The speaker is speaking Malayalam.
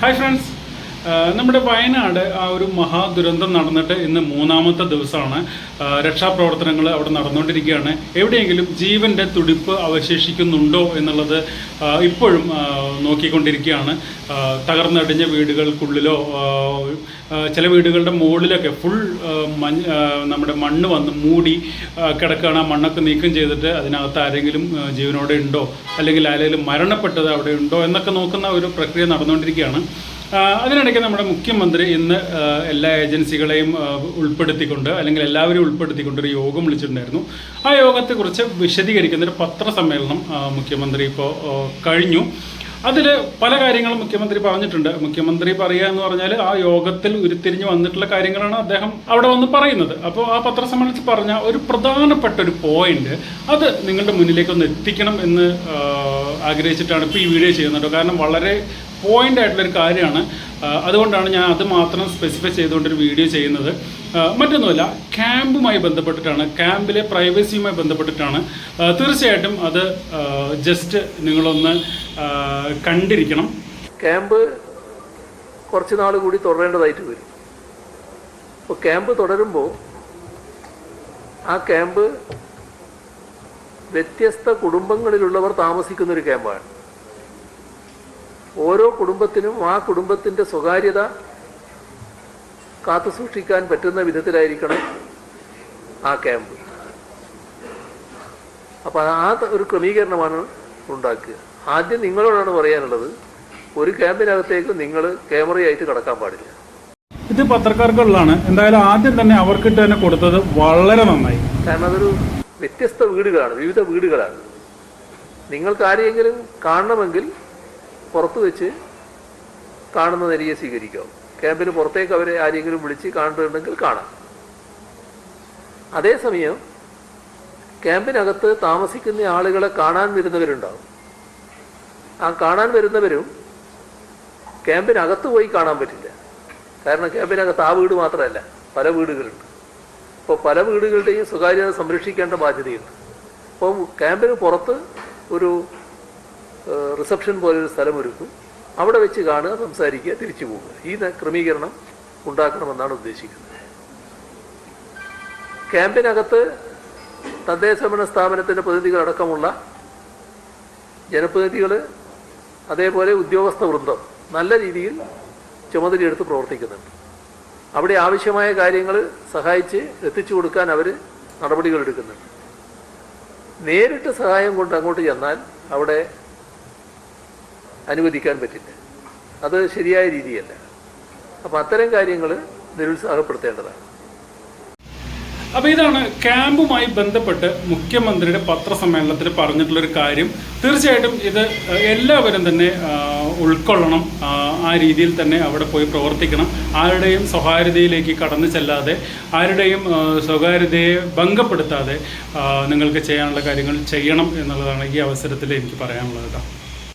ഹായ് ഫ്രണ്ട്സ് ആഹ് നമ്മുടെ വയനാട് ആ ഒരു മഹാദുരന്തം നടന്നിട്ട് ഇന്ന് മൂന്നാമത്തെ ദിവസമാണ്. രക്ഷാപ്രവർത്തനങ്ങൾ അവിടെ നടന്നുകൊണ്ടിരിക്കുകയാണ്. എവിടെയെങ്കിലും ജീവന്റെ തുടിപ്പ് അവശേഷിക്കുന്നുണ്ടോ എന്നുള്ളത് ഇപ്പോഴും നോക്കിക്കൊണ്ടിരിക്കുകയാണ്. തകർന്നടിഞ്ഞ വീടുകൾക്കുള്ളിലോ ചില വീടുകളുടെ മുകളിലൊക്കെ ഫുൾ മഞ്ഞ് നമ്മുടെ മണ്ണ് വന്ന് മൂടി കിടക്കുകയാണ്. ആ മണ്ണൊക്കെ നീക്കം ചെയ്തിട്ട് അതിനകത്ത് ആരെങ്കിലും ജീവനോടെ ഉണ്ടോ? അല്ലെങ്കിൽ ആരെങ്കിലും മരണപ്പെട്ടത് അവിടെ ഉണ്ടോ? എന്നൊക്കെ നോക്കുന്ന ഒരു പ്രക്രിയ നടന്നുകൊണ്ടിരിക്കുകയാണ്. അതിനിടയ്ക്ക് നമ്മുടെ മുഖ്യമന്ത്രി ഇന്ന് എല്ലാ ഏജൻസികളെയും ഉൾപ്പെടുത്തിക്കൊണ്ട് അല്ലെങ്കിൽ എല്ലാവരെയും ഉൾപ്പെടുത്തിക്കൊണ്ട് ഒരു യോഗം വിളിച്ചിട്ടുണ്ടായിരുന്നു. ആ യോഗത്തെക്കുറിച്ച് വിശദീകരിക്കുന്ന ഒരു പത്രസമ്മേളനം മുഖ്യമന്ത്രി ഇപ്പോൾ കഴിഞ്ഞു. അതിൽ പല കാര്യങ്ങളും മുഖ്യമന്ത്രി പറഞ്ഞിട്ടുണ്ട്. മുഖ്യമന്ത്രി പറയുക എന്ന് പറഞ്ഞാൽ ആ യോഗത്തിൽ ഉരുത്തിരിഞ്ഞ് വന്നിട്ടുള്ള കാര്യങ്ങളാണ് അദ്ദേഹം അവിടെ വന്ന് പറയുന്നത്. അപ്പോൾ ആ പത്രസമ്മേളനത്തിൽ പറഞ്ഞ ഒരു പ്രധാനപ്പെട്ട ഒരു പോയിന്റ് അത് നിങ്ങളുടെ മുന്നിലേക്ക് ഒന്ന് എത്തിക്കണം എന്ന് ആഗ്രഹിച്ചിട്ടാണ് ഇപ്പോൾ ഈ വീഡിയോ ചെയ്യുന്നത് കാരണം വളരെ പോയിന്റ് ആയിട്ടുള്ളൊരു കാര്യമാണ്. അതുകൊണ്ടാണ് ഞാൻ അത് മാത്രം സ്പെസിഫൈ ചെയ്തുകൊണ്ടൊരു വീഡിയോ ചെയ്യുന്നത്. മറ്റൊന്നുമല്ല ക്യാമ്പുമായി ബന്ധപ്പെട്ടിട്ടാണ് ക്യാമ്പിലെ പ്രൈവസിയുമായി ബന്ധപ്പെട്ടിട്ടാണ്. തീർച്ചയായിട്ടും അത് ജസ്റ്റ് നിങ്ങളൊന്ന് കണ്ടിരിക്കണം. ക്യാമ്പ് കുറച്ച് നാൾ കൂടി തുടരേണ്ടതായിട്ട് വരും. അപ്പോൾ ക്യാമ്പ് തുടരുമ്പോൾ ആ ക്യാമ്പ് വ്യത്യസ്ത കുടുംബങ്ങളിലുള്ളവർ താമസിക്കുന്ന ഒരു ക്യാമ്പാണ്. ഓരോ കുടുംബത്തിനും ആ കുടുംബത്തിന്റെ സ്വകാര്യത കാത്തുസൂക്ഷിക്കാൻ പറ്റുന്ന വിധത്തിലായിരിക്കണം ആ ക്യാമ്പ്. അപ്പോൾ ആ ഒരു ക്രമീകരണമാണ് ഉണ്ടാക്കുക. ആദ്യം നിങ്ങളോടാണ് പറയാനുള്ളത് ഒരു ക്യാമ്പിനകത്തേക്ക് നിങ്ങൾ ക്യാമറയായിട്ട് കടക്കാൻ പാടില്ല. ഇത് പത്രക്കാർക്കുള്ളതാണ്. എന്തായാലും ആദ്യം തന്നെ അവർക്കിട്ട് തന്നെ കൊടുത്തത് വളരെ നന്നായി. കാരണം അതൊരു വ്യത്യസ്ത വീടുകളാണ് വിവിധ വീടുകളാണ്. നിങ്ങൾക്ക് ആരെയെങ്കിലും കാണണമെങ്കിൽ പുറത്ത് വെച്ച് കാണുന്ന നിലയെ സ്വീകരിക്കാം. ക്യാമ്പിന് പുറത്തേക്ക് അവരെ ആരെങ്കിലും വിളിച്ച് കാണുന്നുണ്ടെങ്കിൽ കാണാം. അതേസമയം ക്യാമ്പിനകത്ത് താമസിക്കുന്ന ആളുകളെ കാണാൻ വരുന്നവരുണ്ടാവും. ആ കാണാൻ വരുന്നവരും ക്യാമ്പിനകത്ത് പോയി കാണാൻ പറ്റില്ല. കാരണം ക്യാമ്പിനകത്ത് ആ വീട് മാത്രമല്ല പല വീടുകളുണ്ട്. അപ്പോൾ പല വീടുകളുടെയും സ്വകാര്യത സംരക്ഷിക്കേണ്ട ബാധ്യതയുണ്ട്. അപ്പം ക്യാമ്പിന് പുറത്ത് ഒരു റിസപ്ഷൻ പോലൊരു സ്ഥലം ഒരുക്കും അവിടെ വെച്ച് കാണുക സംസാരിക്കുക തിരിച്ചു പോവുക ഈ ക്രമീകരണം ഉണ്ടാക്കണമെന്നാണ് ഉദ്ദേശിക്കുന്നത്. ക്യാമ്പിനകത്ത് തദ്ദേശ ഭരണ സ്ഥാപനത്തിന്റെ പ്രതിനിധികളടക്കമുള്ള ജനപ്രതിനിധികൾ അതേപോലെ ഉദ്യോഗസ്ഥ വൃന്ദം നല്ല രീതിയിൽ ചുമതലയെടുത്ത് പ്രവർത്തിക്കുന്നുണ്ട്. അവിടെ ആവശ്യമായ കാര്യങ്ങൾ സഹായിച്ച് എത്തിച്ചു കൊടുക്കാൻ അവർ നടപടികൾ എടുക്കുന്നുണ്ട്. നേരിട്ട് സഹായം കൊണ്ട് അങ്ങോട്ട് ചെന്നാൽ അവിടെ അനുവദിക്കാൻ പറ്റില്ല. അത് ശരിയായ രീതിയല്ല. അപ്പം അത്തരം കാര്യങ്ങൾ നിരുത്സാഹപ്പെടുത്തേണ്ടതാണ്. അപ്പോൾ ഇതാണ് ക്യാമ്പുമായി ബന്ധപ്പെട്ട് മുഖ്യമന്ത്രിയുടെ പത്രസമ്മേളനത്തിൽ പറഞ്ഞിട്ടുള്ള ഒരു കാര്യം. തീർച്ചയായിട്ടും ഇത് എല്ലാവരും തന്നെ ഉൾക്കൊള്ളണം. ആ, രീതിയിൽ തന്നെ അവിടെ പോയി പ്രവർത്തിക്കണം. ആരുടെയും സ്വകാര്യതയിലേക്ക് കടന്നു ചെല്ലാതെ ആരുടെയും സ്വകാര്യതയെ ഭംഗപ്പെടുത്താതെ നിങ്ങൾക്ക് ചെയ്യാനുള്ള കാര്യങ്ങൾ ചെയ്യണം എന്നുള്ളതാണ് ഈ അവസരത്തിൽ എനിക്ക് പറയാനുള്ളത് കേട്ടോ.